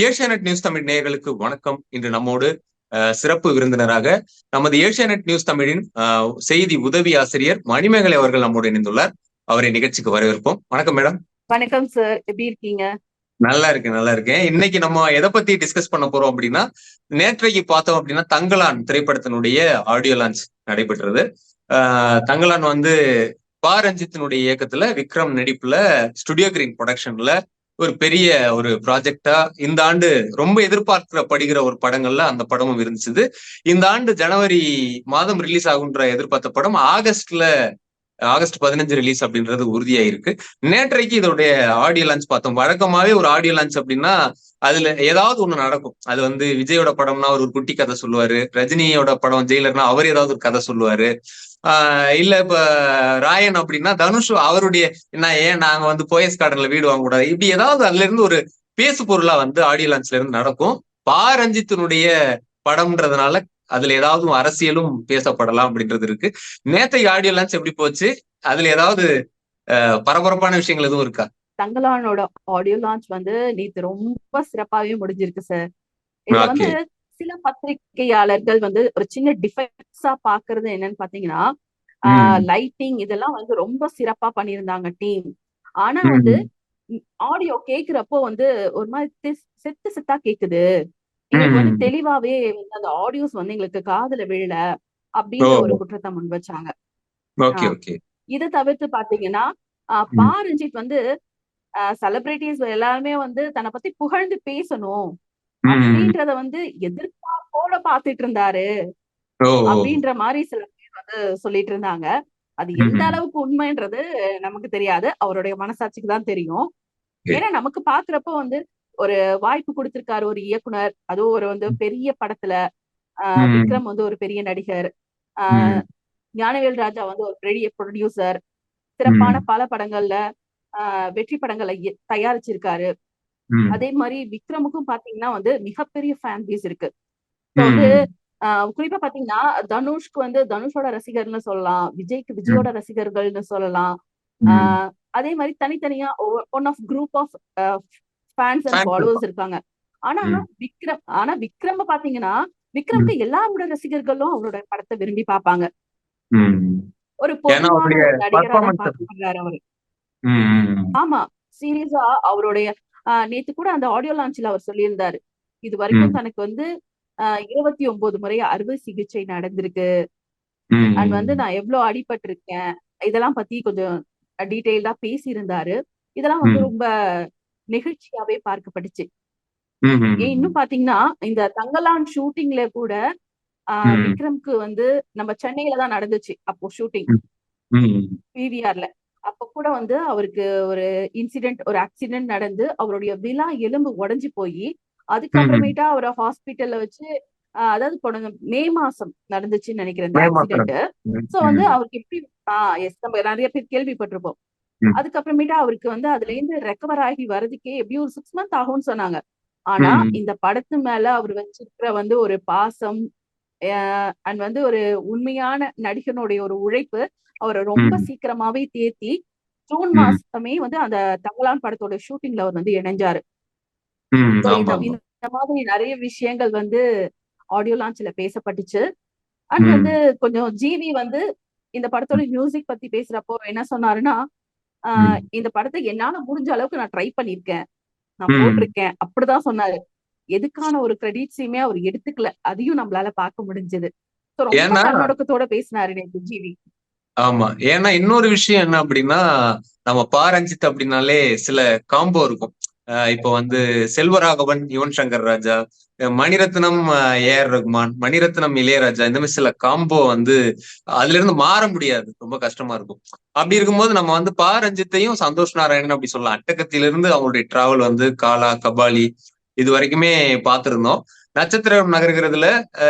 Asianet news Tamil நேயர்களுக்கு வணக்கம். இன்று நம்மோடு சிறப்பு விருந்தினராக நமது ஏஷியானெட் நியூஸ் தமிழின் செய்தி உதவி ஆசிரியர் மணிமேகலை அவர்கள் நம்மோடு இணைந்துள்ளார். அவரை நிகழ்ச்சிக்கு வரவேற்போம். வணக்கம் மேடம். வணக்கம் சார் எப்படி இருக்கீங்க? நல்லா இருக்கேன் நல்லா இருக்கேன். இன்னைக்கு நம்ம எதை பத்தி டிஸ்கஸ் பண்ண போறோம் அப்படின்னா நேற்றைக்கு பார்த்தோம் அப்படின்னா தங்கலான் திரைப்படத்தினுடைய ஆடியோ லான்ச் நடைபெற்றது. தங்கலான் வந்து பா ரஞ்சித்தினுடைய இயக்கத்துல விக்ரம் நடிப்புல ஸ்டுடியோ கிரீன் ப்ரொடக்ஷன்ல ஒரு பெரிய ஒரு ப்ராஜெக்டா இந்த ஆண்டு ரொம்ப எதிர்பார்க்கப்படுகிற ஒரு படங்கள்ல அந்த படமும் இருந்துச்சு. இந்த ஆண்டு ஜனவரி மாதம் ரிலீஸ் ஆகுன்ற எதிர்பார்த்த படம் ஆகஸ்ட்ல ஆகஸ்ட் பதினஞ்சு ரிலீஸ் அப்படின்றது உறுதியாயிருக்கு. நேற்றைக்கு இதோடைய ஆடியோ லான்ச் பார்த்தோம். வழக்கமாவே ஒரு ஆடியோ லான்ச் அப்படின்னா அதுல ஏதாவது ஒண்ணு நடக்கும். அது வந்து விஜயோட படம்னா அவர் ஒரு குட்டி கதை சொல்லுவாரு. ரஜினியோட படம் ஜெயிலர்னா அவர் ஏதாவது ஒரு கதை சொல்லுவாரு. ஆஹ் இல்ல இப்ப ராயன் அப்படின்னா தனுஷ் அவருடைய என்ன ஏன் நாங்க வந்து போயஸ் கார்டன்ல வீடு வாங்க கூடாது இப்படி ஏதாவது அதுல இருந்து ஒரு பேசு பொருளா வந்து ஆடியோ லான்ச்ல இருந்து நடக்கும். பா ரஞ்சித்தினுடைய படம்ன்றதுனால அதுல ஏதாவது அரசியலும் பேசப்படலாம் அப்படின்றது இருக்கு. நேத்தைக்கு ஆடியோ லான்ச் எப்படி போச்சு? அதுல ஏதாவது பரபரப்பான விஷயங்கள் எதுவும் இருக்கா? தங்கலானோட ஆடியோ லான்ச் வந்து நேத்து ரொம்ப சிறப்பாவே முடிஞ்சிருக்கு சார் இதுல வந்து சில பத்திரிகையாளர்கள் வந்து ஒரு சின்ன டிஃபெக்ட்ஸா பாக்குறது என்னன்னு பாத்தீங்கன்னா. லைட்டிங் இதெல்லாம் வந்து ரொம்ப சிறப்பா பண்ணியிருந்தாங்க டீம் ஆனா வந்து ஆடியோ கேக்குறப்போ வந்து ஒரு மாதிரி செத்து செத்தா கேக்குது. எங்களுக்கு வந்து. தெளிவாவே வந்து அந்த ஆடியோஸ் வந்து எங்களுக்கு காதுல விழல அப்படின்ற ஒரு. குற்றத்தை முன் வச்சாங்க இதை தவிர்த்து பாத்தீங்கன்னா. பா ரஞ்சித் வந்து செலிபிரிட்டிஸ் எல்லாருமே வந்து தன்னை பத்தி புகழ்ந்து பேசணும் அப்படின்றத வந்து எதிர்பார்ப்போட பாத்துட்டு இருந்தாரு அப்படின்ற மாதிரி சில பேர் வந்து சொல்லிட்டு இருந்தாங்க அது எந்த. அளவுக்கு உண்மைன்றது நமக்கு தெரியாது அவருடைய மனசாட்சிக்கு தான் தெரியும். ஏன்னா நமக்கு பாக்குறப்ப வந்து ஒரு வாய்ப்பு கொடுத்திருக்காரு ஒரு இயக்குனர். அதுவும் ஒரு வந்து பெரிய படத்துல ஆஹ். விக்ரம் வந்து ஒரு பெரிய நடிகர். ஆஹ். ஞானவேல் ராஜா வந்து ஒரு பெரிய ப்ரொடியூசர் சிறப்பான. பல படங்கள்ல ஆஹ் வெற்றி படங்களை தயாரிச்சிருக்காரு. அதே மாதிரி விக்ரமுக்கும் பாத்தீங்கன்னா வந்து மிகப்பெரிய ஃபேன் பேஸ் இருக்கு வந்து குறிப்பா பாத்தீங்கன்னா தனுஷ்க்கு வந்து தனுஷோட ரசிகர்னு சொல்லலாம். விஜய்க்கு விஜயோட ரசிகர்கள்னு சொல்லலாம். அதே மாதிரி தனித்தனியா one of group of fans and followers இருக்காங்க ஆனா. விக்ரம் ஆனா விக்ரம் பாத்தீங்கன்னா விக்ரம்க்கு எல்லாரோட ரசிகர்களும் அவரோட படத்தை விரும்பி பார்ப்பாங்க ம். ஒரு ஏன்னா பொதுவான அவருடைய ஒரு நடிகரா தான் performance பார்க்கப்படுறாரு அவரு ம். ம். ஆமா சீரியஸா அவருடைய நேத்து கூட அந்த ஆடியோ லான்ச்ல அவர் சொல்லியிருந்தாரு இது வரைக்கும். தனக்கு வந்து இருபத்தி ஒன்பது முறை அறுவை சிகிச்சை நடந்திருக்கு. அண்ட் வந்து நான் எவ்வளவு அடிபட்டிருக்கேன் இதெல்லாம் பத்தி கொஞ்சம் டீட்டெயில்டா பேசியிருந்தாரு இதெல்லாம் வந்து. ரொம்ப நெகிழ்ச்சியாவே பார்க்கப்பட்டுச்சு இன்னும் பாத்தீங்கன்னா இந்த தங்கலான் ஷூட்டிங்ல கூட ஆஹ். விக்ரம்க்கு வந்து நம்ம சென்னையில தான் நடந்துச்சு அப்போ ஷூட்டிங். பிவிஆர்ல அப்ப கூட வந்து அவருக்கு ஒரு இன்சிடென்ட் ஒரு ஆக்சிடென்ட் நடந்து அவருடைய விலா எலும்பு உடைஞ்சு போய் அதுக்கப்புறமேட்டா அவரை ஹாஸ்பிட்டல்ல வச்சு அதாவது போன மே மாசம் நடந்துச்சுன்னு நினைக்கிறேன் இந்த. ஆக்சிடென்ட் சோ வந்து அவருக்கு எப்படி ஆஹ் எஸ் நம்ம நிறைய பேர் கேள்விப்பட்டிருப்போம். அதுக்கப்புறமேட்டா அவருக்கு வந்து அதுல இருந்து ரெக்கவர் ஆகி வர்றதுக்கே எப்படியும் ஒரு சிக்ஸ் மந்த் ஆகும்னு சொன்னாங்க ஆனா. இந்த படத்து மேல அவர் வச்சிருக்கிற வந்து ஒரு பாசம் அண்ட் வந்து ஒரு உண்மையான நடிகனுடைய ஒரு உழைப்பு அவரை ரொம்ப. சீக்கிரமாவே தேத்தி ஜூன். மாசமே வந்து அந்த தங்கலான் படத்தோட ஷூட்டிங்ல அவர் வந்து இணைஞ்சாரு இந்த மாதிரி நிறைய விஷயங்கள் வந்து ஆடியோ லான்ச்ல பேசப்பட்டுச்சு அண்ட். வந்து கொஞ்சம் ஜிவி வந்து இந்த படத்தோட மியூசிக் பத்தி பேசுறப்போ என்ன சொன்னாருன்னா. இந்த படத்தை என்னால முடிஞ்ச அளவுக்கு நான் ட்ரை பண்ணிருக்கேன் நான். போட்டிருக்கேன். அப்படிதான் சொன்னாரு. எதுக்கான ஒரு கிரெடிட்ஸையுமே அவர் எடுத்துக்கல. அதையும் நம்மளால பார்க்க முடிஞ்சது. ரொம்ப ஏன்னா தன்னடக்கத்தோட பேசினாரு நேத்து ஜிவி ஆமா. ஏன்னா இன்னொரு விஷயம் என்ன அப்படின்னா நம்ம பாரஞ்சித் அப்படின்னாலே சில காம்போ இருக்கும். இப்போ வந்து செல்வராகவன் யுவன் சங்கர் ராஜா மணிரத்னம் ஏ ஆர் ரகுமான் மணிரத்னம் இளையராஜா இந்த மாதிரி சில காம்போ வந்து அதுல இருந்து மாற முடியாது. ரொம்ப கஷ்டமா இருக்கும். அப்படி இருக்கும்போது நம்ம வந்து பாரஞ்சித்தையும் சந்தோஷ் நாராயணன் அப்படி சொல்லலாம். அட்டகத்திலிருந்து அவங்களுடைய டிராவல் வந்து காலா கபாலி இது வரைக்குமே பார்த்திருந்தோம். நட்சத்திரம் நகர்கிறதுல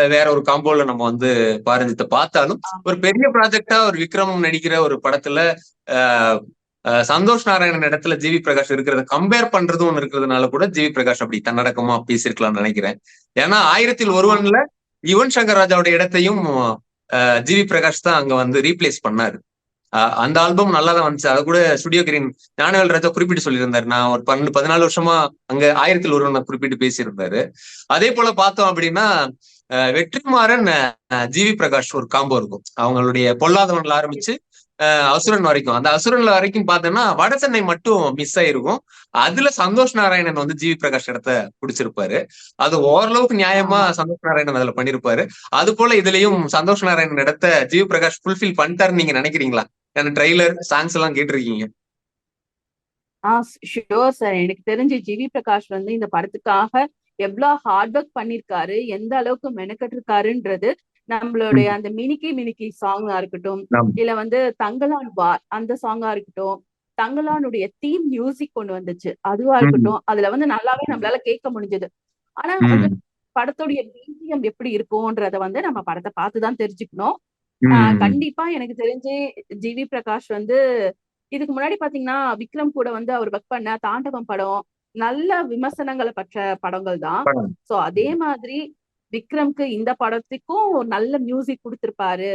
வேற ஒரு காம்போல நம்ம வந்து பாரஞ்சித்தை பார்த்தாலும் ஒரு பெரிய ப்ராஜெக்டா ஒரு விக்ரம் நடிக்கிற ஒரு படத்துல ஆஹ் சந்தோஷ் நாராயணன் இடத்துல ஜிவி பிரகாஷ் இருக்கிறத கம்பேர் பண்றதும் ஒண்ணு இருக்கிறதுனால கூட ஜிவி பிரகாஷ் அப்படி தன்னடக்கமா பேசியிருக்கலாம்னு நினைக்கிறேன். ஏன்னா ஆயிரத்தில் ஒருவன்ல யுவன் சங்கர் ராஜாவோட இடத்தையும் ஆஹ் ஜிவி பிரகாஷ் தான் அங்க வந்து ரீப்ளேஸ் பண்ணாரு. அந்த ஆல்பம் நல்லா தான் வந்துச்சு. அதை கூட ஸ்டுடியோ கிரீன் ஞானவேல் ராஜா குறிப்பிட்டு சொல்லியிருந்தாரு. நான் ஒரு பன்னெண்டு பதினாலு வருஷமா அங்க ஆயிரத்தில் ஒருவன் குறிப்பிட்டு பேசியிருந்தாரு. அதே போல பார்த்தோம் அப்படின்னா வெற்றிமாறன் ஜிவி பிரகாஷ் ஒரு காம்போ இருக்கும். அவங்களுடைய பொல்லாதவன்ல ஆரம்பிச்சு அசுரன் வரைக்கும். அந்த அசுரன்ல வரைக்கும் பார்த்தோம்னா வட சென்னை மட்டும் மிஸ் ஆயிருக்கும். அதுல சந்தோஷ் நாராயணன் வந்து ஜிவி பிரகாஷ் இடத்த பிடிச்சிருப்பாரு. அது ஓரளவுக்கு நியாயமா சந்தோஷ் நாராயணன் அதுல பண்ணிருப்பாரு. அது போல இதுலயும் சந்தோஷ் நாராயணன் இடத்த ஜிவி பிரகாஷ் ஃபுல்ஃபில் பண்ணிட்டாருன்னு நீங்க நினைக்கிறீங்களா? ஏன்னா ட்ரெய்லர் சாங்ஸ் எல்லாம் கேட்டிருக்கீங்க. ஆஹ் ஷியோர் சார் எனக்கு தெரிஞ்சு ஜிவி பிரகாஷ் வந்து இந்த படத்துக்காக எவ்வளவு ஹார்ட் ஒர்க் பண்ணிருக்காரு எந்த அளவுக்கு மெனக்கட்டு இருக்காருன்றது நம்மளுடைய அந்த மினிக்கி மினிக்கி சாங்கா இருக்கட்டும். இல்ல வந்து தங்கலான் பார் அந்த சாங்கா இருக்கட்டும் தங்கலானுடைய தீம் மியூசிக் கொண்டு வந்துச்சு அதுவா இருக்கட்டும் அதுல வந்து நல்லாவே நம்மளால கேட்க முடிஞ்சது ஆனா வந்து. படத்துடைய பிஜிஎம் எப்படி இருக்கும்ன்றத வந்து நம்ம படத்தை பார்த்துதான் தெரிஞ்சுக்கணும் கண்டிப்பா எனக்கு தெரிஞ்சு ஜிவி பிரகாஷ் வந்து இதுக்கு முன்னாடி பாத்தீங்கன்னா விக்ரம் கூட வந்து அவர் ஒர்க் பண்ண தாண்டவம் படம் நல்ல விமர்சனங்களை பெற்ற படங்கள் தான். சோ அதே மாதிரி விக்ரம்க்கு இந்த படத்துக்கும் ஒரு நல்ல மியூசிக் கொடுத்திருப்பாரு.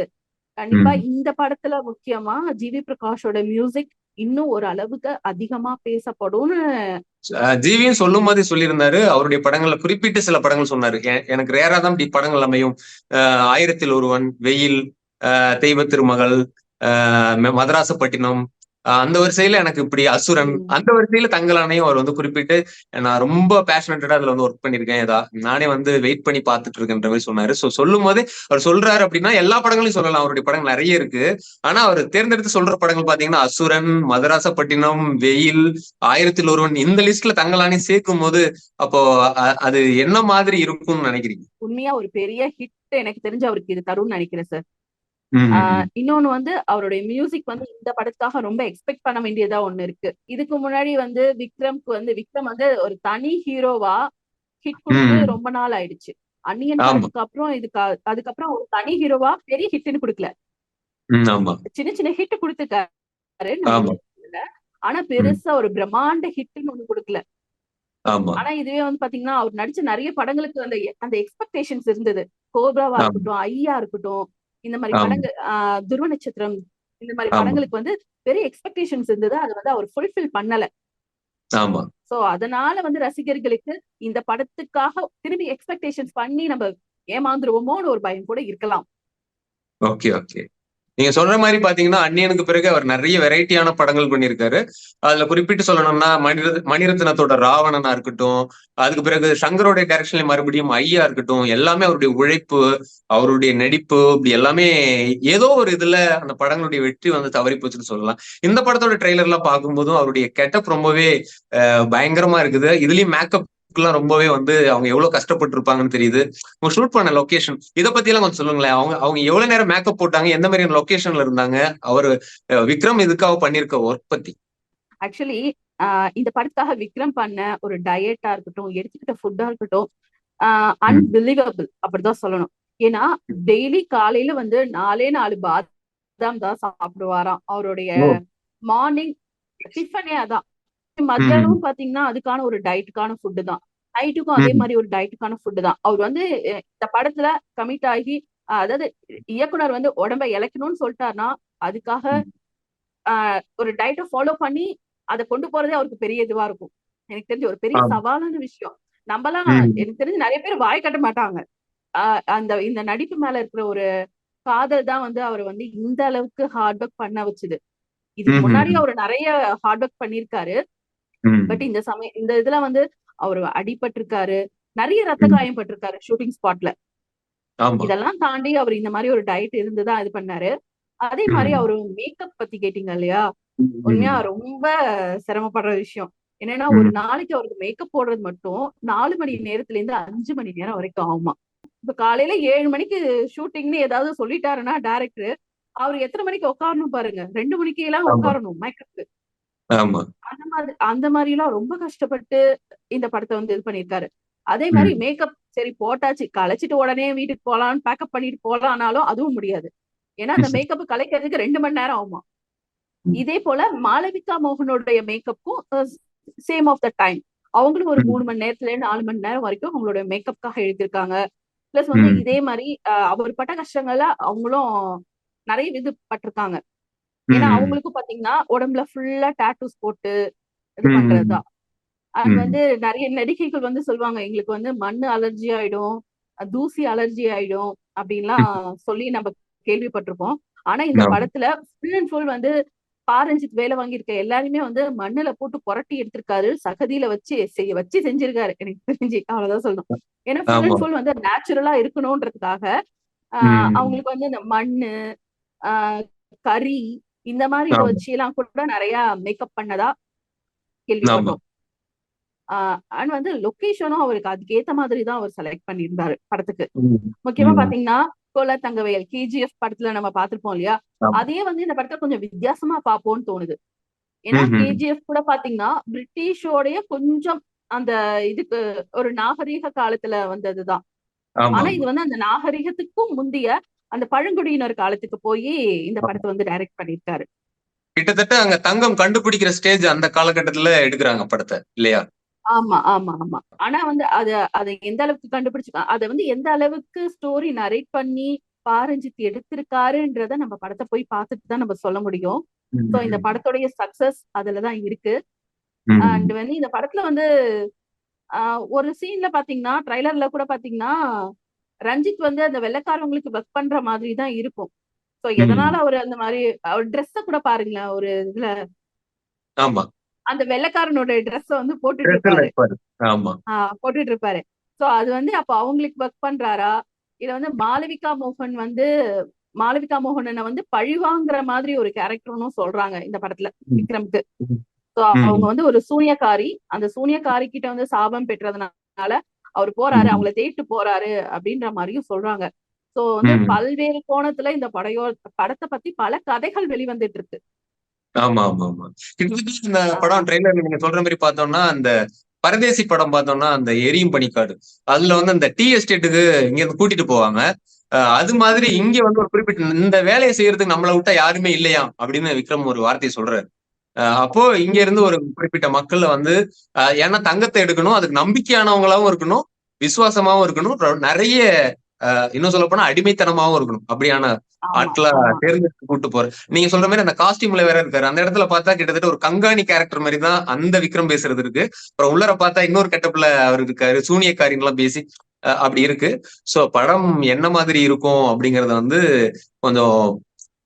கண்டிப்பா. இந்த படத்துல முக்கியமா ஜிவி பிரகாஷோட மியூசிக் இன்னும் ஒரு அளவுக்கு அதிகமா பேசப்படும்னு ஜிவியும் சொல்லும் போதே சொல்லியிருந்தாரு. அவருடைய படங்கள்ல குறிப்பிட்டு சில படங்கள் சொன்னாரு. எனக்கு ரேரா தான் இப்படி படங்கள் அமையும். ஆயிரத்தில் ஒருவன் வெயில் தெய்வ திருமகள் மதராசப்பட்டினம் அந்த வரிசையில எனக்கு இப்படி அசுரன். அந்த வரிசையில தங்கலானையும் அவர் வந்து குறிப்பிட்டு நான் ரொம்ப பேஷனட்டடா அதுல வந்து ஒர்க் பண்ணிருக்கேன் ஏதா நானே வந்து வெயிட் பண்ணி பார்த்துட்டு இருக்கேன்ற மாதிரி சொன்னாரு. சோ சொல்லும் போதே அவர் சொல்றாரு அப்படின்னா எல்லா படங்களையும் சொல்லலாம். அவருடைய படங்கள் நிறைய இருக்கு. ஆனா அவர் தேர்ந்தெடுத்து சொல்ற படங்கள் பாத்தீங்கன்னா அசுரன் மதராசப்பட்டினம் வெயில் ஆயிரத்தில் ஒருவன் இந்த லிஸ்ட்ல தங்கலானே சேர்க்கும் போது அப்போ அது என்ன மாதிரி இருக்கும்னு நினைக்கிறீங்க? உண்மையா ஒரு பெரிய ஹிட் எனக்கு தெரிஞ்சு அவருக்கு இது தரும்னு நினைக்கிறேன் சார் இன்னொன்னு வந்து அவருடைய மியூசிக் வந்து இந்த படத்துக்காக ரொம்ப எக்ஸ்பெக்ட் பண்ண வேண்டியதா ஒண்ணு இருக்கு. இதுக்கு முன்னாடி வந்து விக்ரம்க்கு வந்து விக்ரம் வந்து ஒரு தனி ஹீரோவா ஹிட் கொடுத்து. ரொம்ப நாள் ஆயிடுச்சு. அன்னியன். படத்துக்கு அப்புறம் இதுக்கு அதுக்கப்புறம் ஒரு தனி ஹீரோவா பெரிய ஹிட்னு கொடுக்கல. சின்ன சின்ன ஹிட் கொடுத்துருக்காரு ஆமா. ஆனா பெருசா ஒரு பிரம்மாண்ட ஹிட்னு ஒண்ணு கொடுக்கல. ஆனா இதுவே வந்து பாத்தீங்கன்னா அவர் நடிச்ச நிறைய படங்களுக்கு அந்த அந்த எக்ஸ்பெக்டேஷன்ஸ் இருந்தது. கோப்ராவா. இருக்கட்டும் ஐயா இருக்கட்டும் இந்த மாதிரி. படங்கள் துருவ நட்சத்திரம் இந்த மாதிரி. படங்களுக்கு வந்து பெரிய எக்ஸ்பெக்டேஷன்ஸ் இருந்தது. அது வந்து அவர் ஃபுல்ஃபில் பண்ணல. சோ அதனால வந்து ரசிகர்களுக்கு இந்த படத்துக்காக திரும்பி எக்ஸ்பெக்டேஷன்ஸ் பண்ணி நம்ம ஏமாந்துருவோமோன்னு ஒரு பயம் கூட இருக்கலாம். ஓகே ஓகே நீங்க சொல்ற மாதிரி பாத்தீங்கன்னா அந்நியனுக்கு பிறகு அவர் நிறைய வெரைட்டியான படங்கள் பண்ணியிருக்காரு. அதுல குறிப்பிட்டு சொல்லணும்னா மணிரத் மணிரத்னத்தோட ராவணனா இருக்கட்டும் அதுக்கு பிறகு சங்கரோட டைரக்ஷன்ல மறுபடியும் ஐயா இருக்கட்டும் எல்லாமே அவருடைய உழைப்பு அவருடைய நடிப்பு இப்படி எல்லாமே ஏதோ ஒரு இதுல அந்த படங்களுடைய வெற்றி வந்து தவறி போச்சுன்னு சொல்லலாம். இந்த படத்தோட ட்ரெய்லர் எல்லாம் பார்க்கும்போதும் அவருடைய கெட்டப் ரொம்பவே பயங்கரமா இருக்குது. இதுலயும் மேக்கப் எல்லாம் ரொம்பவே வந்து அவங்க எவ்வளவு கஷ்டப்பட்டு இருப்பாங்கன்னு தெரியுது. அவங்க ஷூட் பண்ண லொகேஷன் இத பத்தி எல்லாம் கொஞ்சம் சொல்லுங்களேன். அவங்க அவங்க எவ்வளவு நேரம் மேக்கப் போட்டாங்க எந்த மாதிரியான லொகேஷன்ல இருந்தாங்க அவரு விக்ரம் இதுக்காக பண்ணிருக்க ஒர்க் பத்தி? ஆக்சுவலி இந்த படத்துக்காக விக்ரம் பண்ண ஒரு டயட்டா இருக்கட்டும் எடுத்துக்கிட்ட ஃபுட்டா இருக்கட்டும் அன்பிலீவபிள் அப்படிதான் சொல்லணும். ஏன்னா டெய்லி காலையில வந்து நாலே நாலு பாதாம் தான் சாப்பிடுவாராம். அவருடைய. மார்னிங் டிஃபனே அதான். மத்தியானம் பாத்தீங்கன்னா அதுக்கான ஒரு டயட்டுக்கான ஃபுட்டு தான் நைட்டுக்கும் அதே. மாதிரி ஒரு டயட்டுக்கான ஃபுட்டு தான் அவர் வந்து இந்த படத்துல கமிட் ஆகி அதாவது இயக்குனர் வந்து உடம்ப இழைக்கணும்னு சொல்லிட்டாருன்னா அதுக்காக ஒரு டயட்டை ஃபாலோ பண்ணி அதை கொண்டு போறதே அவருக்கு பெரிய இதுவா இருக்கும் எனக்கு தெரிஞ்ச ஒரு பெரிய. சவாலான விஷயம் நம்மலாம். எனக்கு தெரிஞ்சு நிறைய பேர் வாய் கட்ட மாட்டாங்க ஆஹ், அந்த இந்த நடிப்பு மேல இருக்கிற ஒரு காதல் தான் வந்து அவர் வந்து இந்த அளவுக்கு ஹார்ட் ஒர்க் பண்ண வச்சுது இதுக்கு. முன்னாடி அவர் நிறைய ஹார்ட் ஒர்க் பண்ணிருக்காரு. பட் இந்த சமயம் இந்த இதுல வந்து அவர் அடிபட்டிருக்காரு நிறைய ரத்த. காயம் பட்டிருக்காரு ஷூட்டிங் ஸ்பாட்ல இதெல்லாம் தாண்டி அவர் இந்த மாதிரி ஒரு டயட் இருந்துதான் இது பண்ணாரு அதே மாதிரி. அவரு மேக்கப் பத்தி கேட்டீங்க இல்லையா. உண்மையா ரொம்ப சிரமப்படுற விஷயம் என்னன்னா. ஒரு நாளைக்கு அவருக்கு மேக்கப் போடுறது மட்டும் நாலு மணி நேரத்துல இருந்து அஞ்சு மணி நேரம் வரைக்கும் ஆகுமா இப்ப காலையில ஏழு மணிக்கு ஷூட்டிங்னு ஏதாவது சொல்லிட்டாருன்னா டைரக்டர் அவர் எத்தனை மணிக்கு உட்காரணும் பாருங்க ரெண்டு மணிக்கு எல்லாம். உட்காரணும் மேக்கப் ஆமா அந்த மாதிரி அந்த மாதிரி எல்லாம் ரொம்ப கஷ்டப்பட்டு இந்த படத்தை வந்து இது பண்ணிருக்காரு அதே மாதிரி. மேக்கப் சரி போட்டாச்சு கலைச்சிட்டு உடனே வீட்டுக்கு போலாம்னு பேக்கப் பண்ணிட்டு போலாம்னாலும் அதுவும் முடியாது ஏன்னா அந்த மேக்கப் கலைக்கிறதுக்கு ரெண்டு மணி நேரம் ஆகுமா. இதே போல மாளவிகா மோகனுடைய மேக்கப்பும் சேம் ஆஃப் த டைம் அவங்களும் ஒரு. மூணு மணி நேரத்துல இருந்து நாலு மணி நேரம் வரைக்கும் அவங்களோட மேக்கப்காக எழுதியிருக்காங்க பிளஸ் வந்து. இதே மாதிரி அவர் பட்ட கஷ்டங்கள அவங்களும் நிறைய இது பட்டிருக்காங்க ஏன்னா. அவங்களுக்கும் பாத்தீங்கன்னா உடம்புல ஃபுல்லா டாட்டூஸ் போட்டு இது. பண்றதுதான் அது. வந்து நிறைய நடிகைகள் வந்து சொல்லுவாங்க எங்களுக்கு வந்து மண்ணு அலர்ஜி ஆயிடும் தூசி அலர்ஜி ஆயிடும் அப்படின்லாம் சொல்லி நம்ம கேள்விப்பட்டிருப்போம் ஆனா இந்த. படத்துல ஃபுல் அண்ட் ஃபுல் வந்து பாரஞ்சித் வேலை வாங்கியிருக்க எல்லாருமே வந்து மண்ணுல போட்டு புரட்டி எடுத்திருக்காரு சகதியில வச்சு செய்ய வச்சு செஞ்சிருக்காரு எனக்கு தெரிஞ்சு அவ்வளவுதான் சொல்லணும் ஏன்னா ஃபுல். அண்ட் ஃபுல் வந்து நேச்சுரலா இருக்கணும்ன்றதுக்காக. அவங்களுக்கு வந்து இந்த மண்ணு ஆஹ் கறி இந்த மாதிரி இதை. வச்சு எல்லாம் கூட நிறைய மேக்கப் பண்ணதா. கேள்விப்பட்டோம் அண்ட் வந்து லொகேஷனும் அவருக்கு அதுக்கு ஏத்த மாதிரி தான் அவர் செலக்ட் பண்ணியிருந்தாரு படத்துக்கு. முக்கியமா. பாத்தீங்கன்னா கோல தங்கவேல் கேஜிஎஃப் படத்துல நம்ம பார்த்திருப்போம் இல்லையா ஆமா. அதே வந்து இந்த படத்தை கொஞ்சம் வித்தியாசமா பார்ப்போம்னு தோணுது ஏன்னா. கேஜிஎஃப் கூட பாத்தீங்கன்னா பிரிட்டிஷோடைய கொஞ்சம் அந்த இதுக்கு ஒரு நாகரீக காலத்துல வந்ததுதான். ஆனா இது வந்து அந்த நாகரிகத்துக்கும் முந்தைய அந்த பழங்குடியினர் காலத்துக்கு போய் இந்த படத்தை வந்து டைரக்ட் பண்ணியிருக்காரு. கிட்டத்தட்ட அங்க தங்கம் கண்டுபிடிக்கிற ஸ்டேஜ் அந்த காலகட்டத்துல எடுக்கிறாங்க படத்தை இல்லையா? ஆமா ஆமா ஆமா. ஆனா வந்து அத அதை எந்த அளவுக்கு கண்டுபிடிச்சு அதை வந்து எந்த அளவுக்கு ஸ்டோரி நரேட் பண்ணி பாரஞ்சித் எடுத்திருக்காருன்றத நம்ம படத்தை போய் பார்த்துட்டு தான் நம்ம சொல்ல முடியும். சோ இந்த படத்துடைய சக்சஸ் அதுலதான் இருக்கு. அண்ட் வந்து இந்த படத்துல வந்து ஒரு சீன்ல பாத்தீங்கன்னா ட்ரைலர்ல கூட பாத்தீங்கன்னா ரஞ்சித் வந்து அந்த வெள்ளைக்காரவங்களுக்கு ஒர்க் பண்ற மாதிரி தான் இருக்கும் சோ. எதனால அவர் அந்த மாதிரி அவர் ட்ரெஸ்ஸ கூட பாருங்களேன் ஒரு இதுல. ஆமா. அந்த வெள்ளைக்காரனோட ட்ரெஸ்ஸ வந்து போட்டுட்டு இருப்பாரு. ஆஹ் போட்டுட்டு இருப்பாரு. சோ அது வந்து அப்ப அவங்களுக்கு ஒர்க் பண்றாரா? இல்ல வந்து மாளவிகா மோகன் வந்து மாளவிகா மோகனனை வந்து பழிவாங்குற மாதிரி ஒரு கேரக்டர்னும் சொல்றாங்க இந்த படத்துல. விக்ரம்க்கு. சோ. அவங்க வந்து ஒரு சூனியக்காரி. அந்த சூனியக்காரி கிட்ட வந்து சாபம் பெற்றதுனால அவர் போறாரு. அவங்கள தேட்டு போறாரு அப்படின்ற மாதிரியும் சொல்றாங்க. சோ வந்து. பல்வேறு கோணத்துல இந்த படையோ படத்தை பத்தி பல கதைகள் வெளிவந்துட்டு இருக்கு ஆமா ஆமா. ஆமா இந்த படம் ட்ரெய்லர் நீங்க சொல்ற மாதிரி பார்த்தோம்னா அந்த பரதேசி படம் பார்த்தோம்னா அந்த எரியும் பனிக்காடு. அதுல வந்து அந்த டீ எஸ்டேட்டுக்கு இங்க இருந்து கூட்டிட்டு போவாங்க. அது மாதிரி இங்க வந்து ஒரு குறிப்பிட்ட இந்த வேலையை செய்யறதுக்கு நம்மளை விட்டா யாருமே இல்லையா? அப்படின்னு விக்ரம் ஒரு வார்த்தையை சொல்றாரு. அப்போ இங்க இருந்து ஒரு குறிப்பிட்ட மக்கள்ல வந்து ஏன்னா தங்கத்தை எடுக்கணும் அதுக்கு நம்பிக்கையானவங்களாவும் இருக்கணும் விசுவாசமாவும் இருக்கணும் நிறைய இன்னும் சொல்ல போனா அடிமைத்தனமாவும் இருக்கணும். அப்படியான ஆட்களா. தேர்ந்தெடுத்து கூட்டு போற. நீங்க சொல்ற மாதிரி அந்த காஸ்டியூம்ல வேற இருக்காரு. அந்த இடத்துல பார்த்தா கிட்டத்தட்ட ஒரு கங்காணி கேரக்டர் மாதிரி தான் அந்த விக்ரம் பேசுறது இருக்கு. அப்புறம் உள்ளர பார்த்தா இன்னொரு கெட்டப்ல அவர் இருக்காரு சூனியக்காரின் எல்லாம் பேசி அஹ் அப்படி இருக்கு. சோ படம் என்ன மாதிரி இருக்கும் அப்படிங்கறத வந்து கொஞ்சம்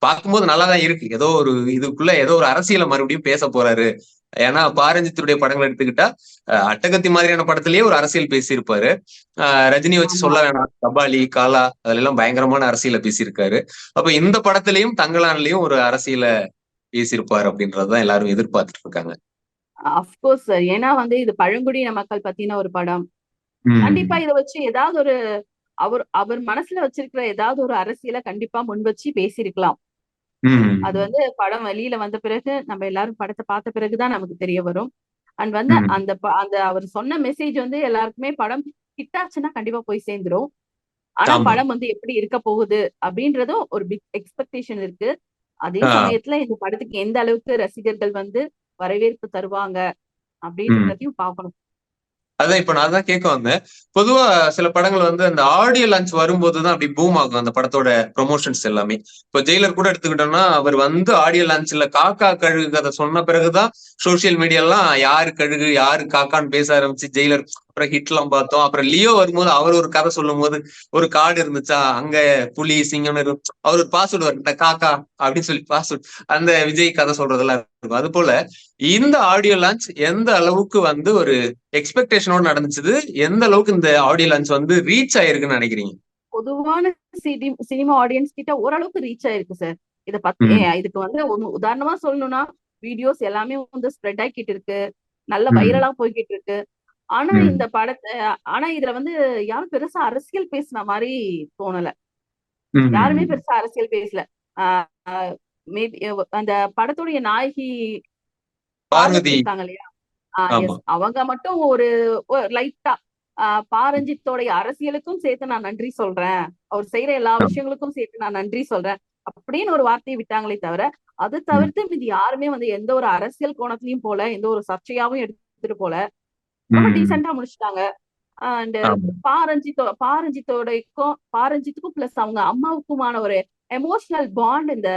பார்க்கும்போது நல்லா தான் இருக்கு. ஏதோ ஒரு இதுக்குள்ள ஏதோ ஒரு அரசியலை மறுபடியும் பேச போறாரு. ஏன்னா பாரஞ்சித்துடைய படங்கள் எடுத்துக்கிட்டா அட்டகத்தி மாதிரியான படத்திலேயே ஒரு அரசியல் பேசியிருப்பாரு. ரஜினி வச்சு சொல்ல வேணாம். கபாலி காலா அதுல எல்லாம் பயங்கரமான அரசியலை பேசியிருக்காரு. அப்ப இந்த படத்திலையும் தங்கலான்லயும் ஒரு அரசியல பேசியிருப்பாரு அப்படின்றதுதான் எல்லாரும் எதிர்பார்த்துட்டு இருக்காங்க. அப்கோர்ஸ் சார் ஏன்னா வந்து இது பழங்குடியின மக்கள் பத்தின ஒரு படம். கண்டிப்பா இத வச்சு ஏதாவது ஒரு அவர் அவர் மனசுல வச்சிருக்கிற ஏதாவது ஒரு அரசியலை கண்டிப்பா முன் வச்சு பேசியிருக்கலாம். அது வந்து படம் வெளியில வந்த பிறகு நம்ம எல்லாரும் படத்தை பார்த்த பிறகுதான் நமக்கு தெரிய வரும் அண்ட் வந்து. அந்த அந்த அவர் சொன்ன மெசேஜ் வந்து எல்லாருக்குமே படம் ஹிட் ஆச்சுன்னா கண்டிப்பா போய் சேர்ந்துரும் ஆனா. படம் வந்து எப்படி இருக்க போகுது அப்படின்றதும் ஒரு பிக் எக்ஸ்பெக்டேஷன் இருக்கு அதே. சமயத்துல இந்த படத்துக்கு எந்த அளவுக்கு ரசிகர்கள் வந்து வரவேற்பு தருவாங்க அப்படின்றதையும் பார்க்கணும் அதான் இப்ப நான் தான் கேட்க வந்தேன். பொதுவா சில படங்கள் வந்து அந்த ஆடியோ லான்ச் வரும்போதுதான் அப்படி பூம் ஆகும் அந்த படத்தோட ப்ரொமோஷன்ஸ் எல்லாமே. இப்போ ஜெயிலர் கூட எடுத்துக்கிட்டோம்னா அவர் வந்து ஆடியோ லான்ச்ல காக்கா கழுகு கதை சொன்ன பிறகுதான் சோசியல் மீடியா எல்லாம் யாரு கழுகு யாரு காக்கான்னு பேச ஆரம்பிச்சு ஜெயிலர் அப்புறம் ஹிட்லாம் பார்த்தோம். அப்புறம் லியோ வரும்போது அவர் ஒரு கதை சொல்லும் போது ஒரு காடு இருந்துச்சா? அங்க புலி சிங்கம்னு இருக்கும் அவர் ஒரு பாஸ்வேர்டு வரும் காக்கா அப்படின்னு சொல்லி பாஸ்வேர்ட் அந்த விஜய் கதை சொல்றதெல்லாம் இருக்கும். அது போல இந்த ஆடியோ லான்ச் எந்த அளவுக்கு வந்து ஒரு எக்ஸ்பெக்டேஷனோட நடந்துச்சு எந்த அளவுக்கு இந்த ஆடியோ லான்ச் வந்து ரீச் ஆயிருக்குன்னு நினைக்கிறீங்க? பொதுவான சினி சினிமா ஆடியன்ஸ் கிட்ட ஓரளவுக்கு ரீச் ஆயிருக்கு சார் இத பத்தி இதுக்கு வந்து உதாரணமா சொல்லணும்னா வீடியோஸ் எல்லாமே வந்து ஸ்ப்ரெட் ஆகிட்டு இருக்கு. நல்ல. வைரலா போய்கிட்டு இருக்கு. ஆனா. இந்த படத்தை ஆனா இதுல வந்து யாரும் பெருசா அரசியல் பேசின மாதிரி தோணல. யாருமே பெருசா அரசியல் பேசல மேபி அந்த படத்துடைய நாயகி இருக்காங்க இல்லையா. அவங்க மட்டும் ஒரு லைட்டா பாரஞ்சித்தோடைய அரசியலுக்கும் சேர்த்து நான் நன்றி சொல்றேன் அவர் செய்யற எல்லா. விஷயங்களுக்கும் சேர்த்து நான் நன்றி சொல்றேன் அப்படின்னு ஒரு வார்த்தையை விட்டாங்களே தவிர அது தவிர்த்து மீதி யாருமே வந்து எந்த ஒரு அரசியல் கோணத்திலயும் போல எந்த ஒரு சர்ச்சையாவும் எடுத்துட்டு போல ரொம்ப. டீசெண்டா முடிச்சிட்டாங்க. அண்ட். பாரஞ்சித்தோ பாரஞ்சித்தோடைக்கும் பாரஞ்சித்துக்கும் பிளஸ் அவங்க அம்மாவுக்குமான ஒரு எமோஷனல் பாண்ட் இந்த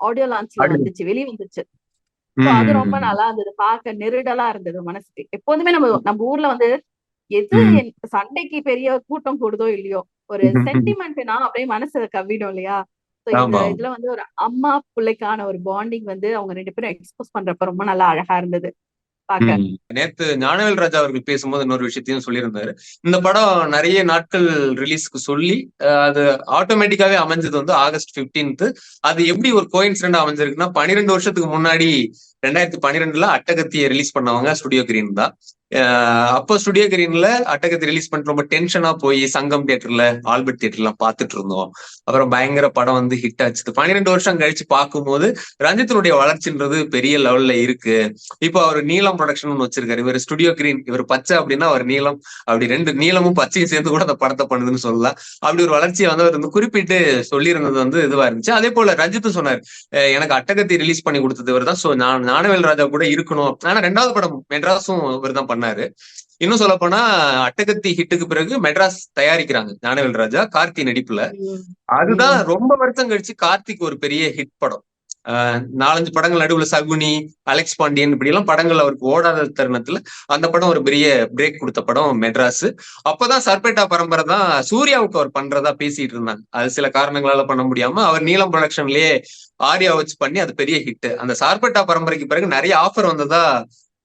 ஆடியோ லான்ச்ல வந்துச்சு வெளிய வந்துச்சு. அது ரொம்ப நல்லா இருந்தது. பார்க்க நெருடலா இருந்தது மனசுக்கு. எப்போதுமே நம்ம நம்ம ஊர்ல வந்து எது சண்டைக்கு பெரிய கூட்டம் கூடுதோ இல்லையோ ஒரு சென்டிமெண்ட்னா அப்படியே மனசு கவ்விடும் இல்லையா. இதுல வந்து ஒரு அம்மா பிள்ளைக்கான ஒரு பாண்டிங் வந்து அவங்க ரெண்டு பேரும் எக்ஸ்போஸ் பண்றப்ப ரொம்ப நல்லா அழகா இருந்தது. பார்க்க ம். நேத்து ஞானவேல் ராஜா அவர்கள் பேசும்போது இன்னொரு விஷயத்தையும் சொல்லியிருந்தாரு. இந்த படம் நிறைய நாட்கள் ரிலீஸ்க்கு சொல்லி அஹ், அது ஆட்டோமேட்டிக்காவே அமைஞ்சது வந்து ஆகஸ்ட் 15th அது எப்படி ஒரு கோயின்சிடென்ட் அமைஞ்சிருக்குன்னா பன்னிரெண்டு வருஷத்துக்கு முன்னாடி ரெண்டாயிரத்தி பன்னிரெண்டுல அட்டகத்தியை ரிலீஸ் பண்ணவங்க ஸ்டுடியோ கிரீன் தான். அப்போ ஸ்டுடியோ கிரீன்ல அட்டகத்தை ரிலீஸ் பண்ணிட்டு ரொம்ப டென்ஷனா போய் சங்கம் தியேட்டர்ல ஆல்பர்ட் தியேட்டர்லாம் பார்த்துட்டு இருந்தோம். அப்புறம் பயங்கர படம் வந்து ஹிட் ஆச்சு பன்னிரெண்டு வருஷம் கழிச்சு பார்க்கும்போது ரஞ்சித்தினுடைய வளர்ச்சின்றது பெரிய லெவல்ல இருக்கு. இப்போ அவர் நீலம் ப்ரொடக்ஷன் வச்சிருக்காரு. இவர் ஸ்டுடியோ கிரீன் இவர் பச்சை அப்படின்னா அவர் நீளம் அப்படி ரெண்டு நீளமும் பச்சையும் சேர்ந்து கூட அந்த படத்தை பண்ணுதுன்னு சொல்லலாம். அப்படி ஒரு வளர்ச்சியை வந்து அவர் வந்து குறிப்பிட்டு சொல்லியிருந்தது வந்து இதுவா இருந்துச்சு. அதே போல ரஞ்சித்தும் சொன்னார் எனக்கு அட்டகத்தை ரிலீஸ் பண்ணி கொடுத்தது இவர் தான் ஸோ நான் ஞானவேல் ராஜா கூட இருக்கணும். ஆனா ரெண்டாவது படம் மெட்ராஸும் இவர் தான் பண்ணாரு. இன்னும் சொல்ல போனா அட்டகத்தி ஹிட்டுக்கு பிறகு மெட்ராஸ் தயாரிக்கிறாங்க ஞானவேல் ராஜா கார்த்தி நடிப்புல. அதுதான் ரொம்ப வருஷம் கழிச்சு கார்த்திக் ஒரு பெரிய ஹிட் படம். நாலஞ்சு படங்கள் நடுவுல சகுனி அலெக்ஸ் பாண்டியன் இப்படி எல்லாம் படங்கள் அவருக்கு ஓடாத தருணத்துல அந்த படம் ஒரு பெரிய பிரேக் கொடுத்த படம் மெட்ராஸ். அப்பதான் சர்பேட்டா பரம்பரை தான் சூர்யாவுக்கு அவர் பண்றதா பேசிட்டு இருந்தாங்க. அது சில காரணங்களால பண்ண முடியாம அவர் நீலம் ப்ரொடக்ஷன்லயே ஆர்யா வச்சு பண்ணி அது பெரிய ஹிட் அந்த சார்பேட்டா பரம்பரைக்கு பிறகு நிறைய ஆஃபர் வந்ததா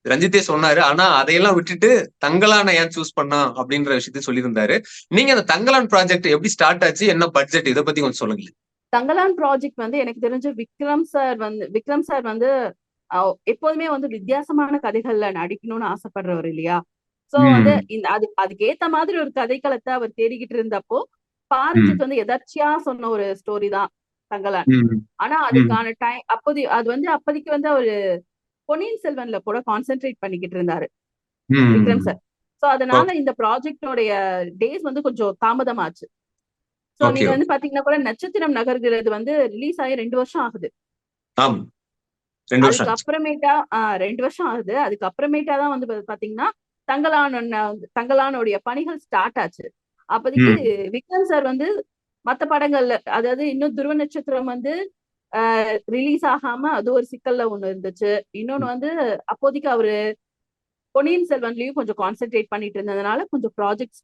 ரஞ்சித்தே சொன்னாரு. ஆனா அதையெல்லாம் விட்டுட்டு தங்கலான ஏன் சூஸ் பண்ணா? அப்படின்ற விஷயத்தையும் சொல்லியிருந்தாரு. நீங்க அந்த தங்கலான் ப்ராஜெக்ட் எப்படி ஸ்டார்ட் ஆச்சு? என்ன பட்ஜெட் இதை பத்தி கொஞ்சம் சொல்லுங்களேன். தங்கலான் ப்ராஜெக்ட் வந்து எனக்கு தெரிஞ்ச விக்ரம் சார் வந்து விக்ரம் சார் வந்து எப்போதுமே வந்து வித்தியாசமான கதைகள்ல நடிக்கணும்னு ஆசைப்படுறவர் இல்லையா? சோ. வந்து இந்த அது அதுக்கு ஏத்த மாதிரி ஒரு கதைக்களத்தை அவர் தேடிக்கிட்டு இருந்தப்போ பாரஞ்சித் வந்து எதார்ச்சியா சொன்ன ஒரு ஸ்டோரி தான் தங்கலான் ம். ஆனா அதுக்கான டைம் அப்போது அது வந்து அப்போதைக்கு வந்து அவரு பொன்னியின் செல்வன்ல கூட கான்சென்ட்ரேட் பண்ணிக்கிட்டு இருந்தாரு. விக்ரம் சார் சோ அதனால இந்த ப்ராஜெக்டோடைய டேஸ் வந்து கொஞ்சம் தாமதமாச்சு. சோ நீங்க. வந்து பாத்தீங்கன்னா கூட நட்சத்திரம் நகர்கிறது வந்து ரிலீஸ் ஆகி ரெண்டு வருஷம் ஆகுது. ஆம். ரெண்டு வருஷம் ஆகுது. அதுக்கு அப்புறமேட்டா தான் வந்து பாத்தீங்கன்னா தங்கலான் தங்கலானுடைய பணிகள் ஸ்டார்ட் ஆச்சு. அப்போதைக்கு விக்ரம் சார் வந்து மத்த படங்கள்ல அதாவது இன்னும் துருவ நட்சத்திரம் வந்து ரிலீஸ் ஆகாம அது ஒரு சிக்கல்ல ஒண்ணு இருந்துச்சு இன்னொன்னு வந்து அப்போதைக்கு அவரு பொன்னியின் செல்வன்லயும் கொஞ்சம் கான்சென்ட்ரேட் பண்ணிட்டு இருந்ததுனால கொஞ்சம் ப்ராஜெக்ட்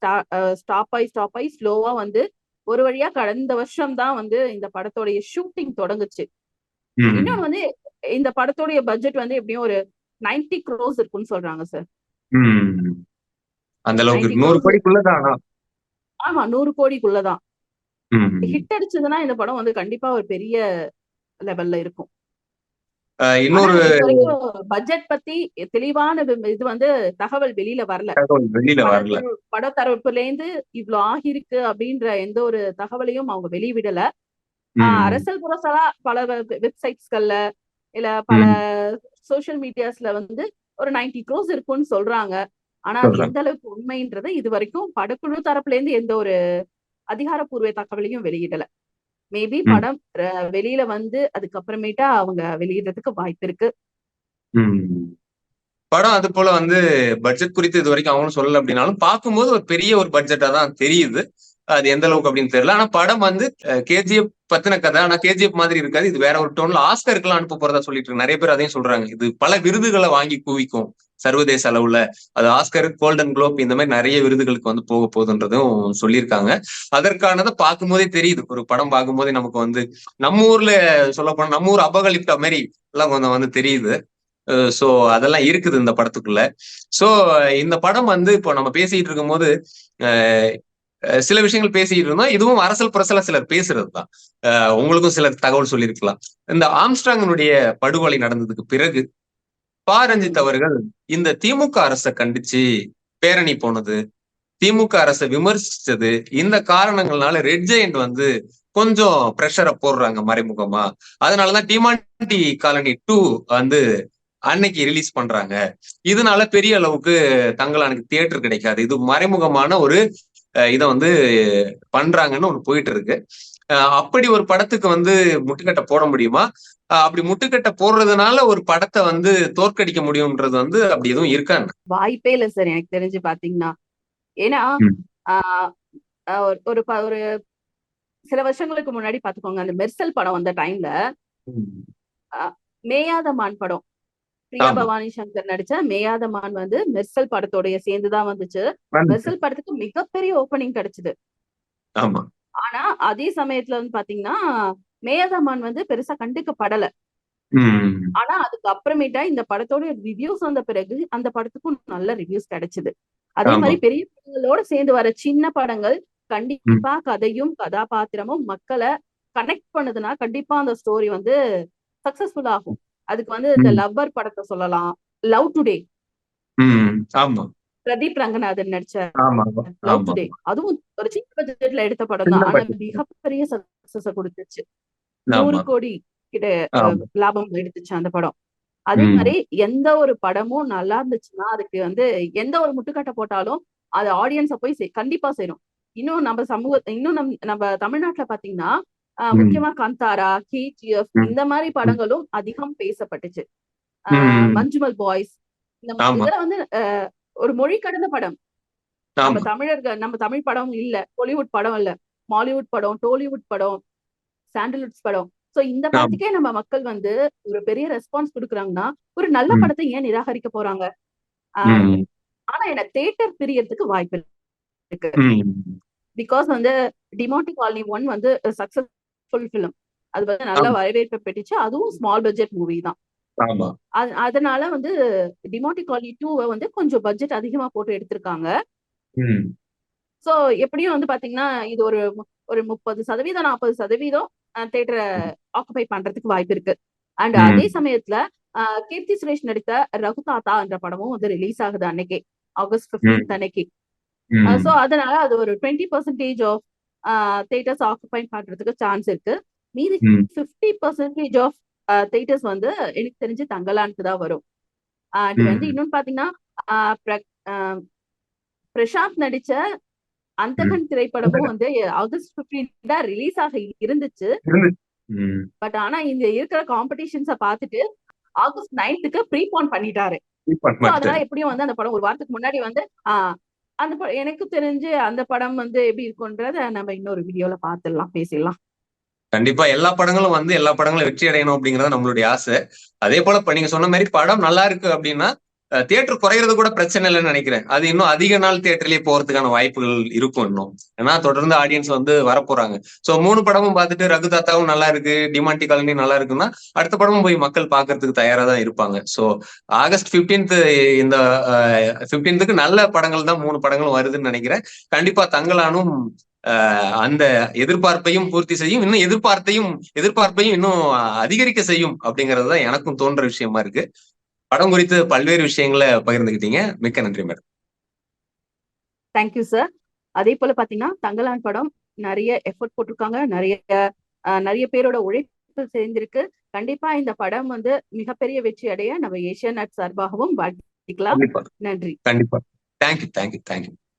ஸ்டாப் ஆகி ஸ்டாப் ஆகி ஸ்லோவா வந்து ஒரு வழியா கடந்த வருஷம் தான் வந்து இந்த படத்தோடைய ஷூட்டிங் தொடங்குச்சு. இன்னொன்னு வந்து இந்த படத்தோடைய பட்ஜெட் வந்து எப்படியும் ஒரு 90 க்ரோஸ் இருக்குன்னு சொல்றாங்க சார். அந்த அளவுக்கு 90 நூறு. கோடிக்குள்ளதான் ஆமா நூறு கோடிக்குள்ளதான். ஹிட் அடிச்சதுன்னா இந்த படம் வந்து கண்டிப்பா ஒரு பெரிய லெவல்ல இருக்கும். இன்னொரு பட்ஜெட் பத்தி தெளிவான இது வந்து தகவல் வெளியில வரல. வெளியில வரல. படத்து- படத்தரப்புல இருந்து இவ்ளோ ஆகிருக்கு அப்படின்ற எந்த ஒரு தகவலையும் அவங்க வெளிவிடல. அரசல் புரசலா பல வெப்சைட்ஸ்கள்ல இல்ல பல சோஷியல் மீடியாஸ்ல வந்து ஒரு 90 க்ரோஸ் இருக்கும்னு சொல்றாங்க. ஆனா அது. எந்த அளவுக்கு உண்மைன்றது இது வரைக்கும் படக்குழு தரப்புல இருந்து எந்த ஒரு அதிகாரப்பூர்வ தகவலையும் வெளியிடல. மேபி. படம் வெளியில வந்து அதுக்கப்புறமேட்டா அவங்க வெளியிடுறதுக்கு வாய்ப்பு இருக்கு. படம் அது போல வந்து பட்ஜெட் குறித்து இது வரைக்கும் அவங்களும் சொல்லல அப்படின்னாலும் பார்க்கும்போது ஒரு பெரிய ஒரு பட்ஜெட்டா தான் தெரியுது. அது எந்த அளவுக்கு அப்படின்னு தெரியல. ஆனா படம் வந்து கேஜிஎஃப் பத்தின கதை. ஆனா கேஜிஎஃப் மாதிரி இருக்காது. இது வேற ஒரு டோன்ல ஆஸ்கருக்குலாம் அனுப்ப போறதா சொல்லிட்டு இருக்கு. நிறைய பேர் அதையும் சொல்றாங்க. இது பல விருதுகளை வாங்கி குவிக்கும். சர்வதேச அளவுல அது ஆஸ்கர் கோல்டன் குளோப் இந்த மாதிரி நிறைய விருதுகளுக்கு வந்து போக போகுதுன்றதும் சொல்லியிருக்காங்க. அதற்கானதை பார்க்கும் போதே தெரியுது. ஒரு படம் பார்க்கும் போதே நமக்கு வந்து நம்ம ஊர்ல சொல்ல போனா நம்ம ஊர் அபகலிப்டா மாதிரி எல்லாம் கொஞ்சம் வந்து தெரியுது. சோ அதெல்லாம் இருக்குது இந்த படத்துக்குள்ள. சோ இந்த படம் வந்து இப்போ நம்ம பேசிட்டு இருக்கும்போது போது சில விஷயங்கள் பேசிட்டு இருந்தோம். இதுவும் அரசல் பிரசல சிலர் பேசுறது தான். அஹ், உங்களுக்கும் சிலர் தகவல் சொல்லியிருக்கலாம். இந்த ஆம்ஸ்டாங்கனுடைய படுகொலை நடந்ததுக்கு பிறகு பாரஞ்சித் அவர்கள் இந்த திமுக அரசை கண்டிச்சு பேரணி போனது. திமுக அரசை விமர்சிச்சது. இந்த காரணங்கள்னால ரெட் ஜெயண்ட் வந்து கொஞ்சம் ப்ரெஷரை போடுறாங்க மறைமுகமா. அதனாலதான் டிமாண்டி காலனி டூ வந்து அன்னைக்கு ரிலீஸ் பண்றாங்க. இதனால பெரிய அளவுக்கு தங்களானுக்கு தியேட்டர் கிடைக்காது. இது மறைமுகமான ஒரு இதை வந்து பண்றாங்கன்னு ஒன்று போயிட்டு இருக்கு. அப்படி ஒரு படத்துக்கு வந்து முட்டுக்கட்டை போட முடியுமா? அப்படி முட்டுக்கட்டை போடுறதுனால ஒரு படத்தை வந்து தோற்கடிக்க முடியும்ன்றது வந்து அப்படி எதுவும் இருக்கான்னு வாய்ப்பே இல்ல சார் எனக்கு தெரிஞ்சு பாத்தீங்கன்னா. ஏன்னா ஒரு- ஒரு சில வருஷங்களுக்கு முன்னாடி பாத்துக்கோங்க அந்த மெர்சல் படம் வந்த டைம்ல. மேயாத மான் படம். பிரியா. பவானி சங்கர் நடிச்ச மேயாத மான் வந்து மெர்சல் படத்தோடைய சேர்ந்துதான் வந்துச்சு. வந்துச்சு. மெர்சல் படத்துக்கு மிகப்பெரிய ஓப்பனிங் கிடைச்சது. ஆமா. ஆனா அதே சமயத்துல வந்து பாத்தீங்கன்னா மேயாத மான் வந்து பெருசா கண்டுக்கப்படல. ஆனா அதுக்கு அப்புறமேட்டா இந்த படத்தோட ரிவ்யூஸ் வந்த பிறகு அந்த படத்துக்கும் நல்ல ரிவ்யூஸ் கிடைச்சது அதே. மாதிரி பெரிய படங்களோட சேர்ந்து வர சின்ன படங்கள் கண்டிப்பா கதையும் கதாபாத்திரமும் மக்களை கனெக்ட் பண்ணுதுன்னா கண்டிப்பா அந்த ஸ்டோரி வந்து சக்சஸ்ஃபுல் ஆகும் அதுக்கு வந்து இந்த. லவ்வர் படத்தை சொல்லலாம் லவ் டுடே. ஆமா பிரதீப் ரங்கநாதன் நடிச்ச ஆமா லவ் ஆமா. டுடே அதுவும் ஒரு சின்ன பட்ஜெட்ல எடுத்த படம் தான். ஆனா. மிகப்பெரிய சக்சஸ் கொடுத்துச்சு. நூறு கோடி கிட்ட லாபம் எடுத்துச்சு அந்த படம். அதே. மாதிரி எந்த ஒரு படமும் நல்லா இருந்துச்சுன்னா அதுக்கு வந்து எந்த ஒரு முட்டுக்கட்டை போட்டாலும் அது ஆடியன்ஸ போய் கண்டிப்பா சேரும். இன்னும் நம்ம சமூக இன்னும் நம் நம்ம தமிழ்நாட்டுல பாத்தீங்கன்னா. முக்கியமா காந்தாரா கேஜிஎஃப். இந்த மாதிரி படங்களும் அதிகம் பேசப்பட்டுச்சு. மஞ்சுமல் பாய்ஸ் இந்த இதெல்லாம் வந்து ஒரு மொழி கடந்த படம். நம்ம தமிழர்கள் நம்ம தமிழ் படம் இல்ல பாலிவுட் படம் இல்ல. மாலிவுட் படம் டோலிவுட் படம் சாண்டல்வுட்ஸ் படம். சோ இந்த படத்துக்கே நம்ம மக்கள் வந்து ஒரு பெரிய ரெஸ்பான்ஸ் கொடுக்குறாங்கன்னா ஒரு நல்ல. படத்தை ஏன் நிராகரிக்க போறாங்க. ஆனா எனக்கு தேட்டர் பிரியறதுக்கு வாய்ப்பு இருக்கு. பிகாஸ் வந்து டிமாண்டி காலனி ஒன் வந்து சக்சஸ்ஃபுல் ஃபிலிம் அது வந்து நல்ல வரவேற்பை பெற்றுச்சு. அதுவும் ஸ்மால் பட்ஜெட் மூவி தான். அதனால வந்து டிமாண்டி காலனி டூவை வந்து கொஞ்சம் பட்ஜெட் அதிகமா போட்டு எடுத்திருக்காங்க. சோ எப்படியும் வந்து பாத்தீங்கன்னா இது ஒரு ஒரு முப்பது சதவீதம் நாற்பது சதவீதம் தேட்டரை ஆக்குபை பண்றதுக்கு வாய்ப்பு இருக்கு அண்ட். அதே சமயத்துல கீர்த்தி சுரேஷ் நடித்த ரகு தாத்தா என்ற படமும் வந்து ரிலீஸ் ஆகுது அன்னைக்கே ஆகஸ்ட். 15th அன்னைக்கு. சோ அதனால அது ஒரு twenty percentage of theatres occupy பண்றதுக்கு சான்ஸ் இருக்கு மீதி ம். ஃபிஃப்டி பர்சன்டேஜ் ஆஃப் தேட்டர்ஸ் வந்து எனக்கு தெரிஞ்சு தங்கலானுக்கு தான் வரும் அண்ட் வந்து. இன்னொன்னு பாத்தீங்கன்னா பிரசாந்த் நடிச்ச. அந்தகன் திரைப்படமும் வந்து ஆகஸ்ட் 15 தான் ரிலீஸ் ஆக இருந்துச்சு. பட் ஆனா இந்த இருக்கிற காம்படிஷன்ஸ பார்த்துட்டு ஆகஸ்ட் 9க்கு ப்ரீபான் பண்ணிட்டாரு அதனால மட்டும். எப்படியும் வந்து அந்த படம் ஒரு வாரத்துக்கு முன்னாடி வந்து அந்த படம் எனக்கு தெரிஞ்சு அந்த படம் வந்து எப்படி இருக்கும்ன்றத நம்ம இன்னொரு வீடியோல பார்த்துடலாம் பேசிடலாம் கண்டிப்பா எல்லா படங்களும் வந்து எல்லா படங்களும் வெற்றி அடையணும் அப்படிங்கறது நம்மளுடைய ஆசை. அதே போல இப்ப நீங்க சொன்ன மாதிரி படம் நல்லா இருக்கு அப்படின்னா தியேட்டர் குறையிறது கூட பிரச்சனை இல்லைன்னு நினைக்கிறேன். அது இன்னும் அதிக நாள் தியேட்டர்லயே போறதுக்கான வாய்ப்புகள் இருக்கும் இன்னும். ஏன்னா தொடர்ந்து ஆடியன்ஸ் வந்து வரப்போறாங்க. சோ மூணு படமும் பார்த்துட்டு ரகு தாத்தாவும் நல்லா இருக்கு டிமாண்டி காலனி நல்லா இருக்குன்னா அடுத்த படமும் போய் மக்கள் பாக்குறதுக்கு தயாரா தான் இருப்பாங்க. சோ ஆகஸ்ட் 15th இந்த பிப்டீன்த்துக்கு நல்ல படங்கள் தான் மூணு படங்களும் வருதுன்னு நினைக்கிறேன். கண்டிப்பா தங்களானும் அந்த எதிர்பார்ப்பையும் பூர்த்தி செய்யும் இன்னும் எதிர்பார்த்தையும் எதிர்பார்ப்பையும் இன்னும் அதிகரிக்க செய்யும் அப்படிங்கிறது தான் எனக்கும் தோன்ற விஷயமா இருக்கு. படம் குறித்து பல்வேறு விஷயங்களை பகிர்ந்துக்கிட்டீங்க மிக்க நன்றி மேடம் தேங்க்யூ சார் அதே போல பாத்தீங்கன்னா தங்கலான் படம் நிறைய எஃபர்ட் போட்டிருக்காங்க. நிறைய நிறைய பேரோட உழைப்பு சேர்ந்திருக்கு. கண்டிப்பா இந்த படம் வந்து மிகப்பெரிய வெற்றி அடைய நம்ம ஏஷியா நட் சார்பாகவும் வாழ்த்திக்கலாம். கண்டிப்பா. நன்றி. கண்டிப்பா. Thank you thank you thank you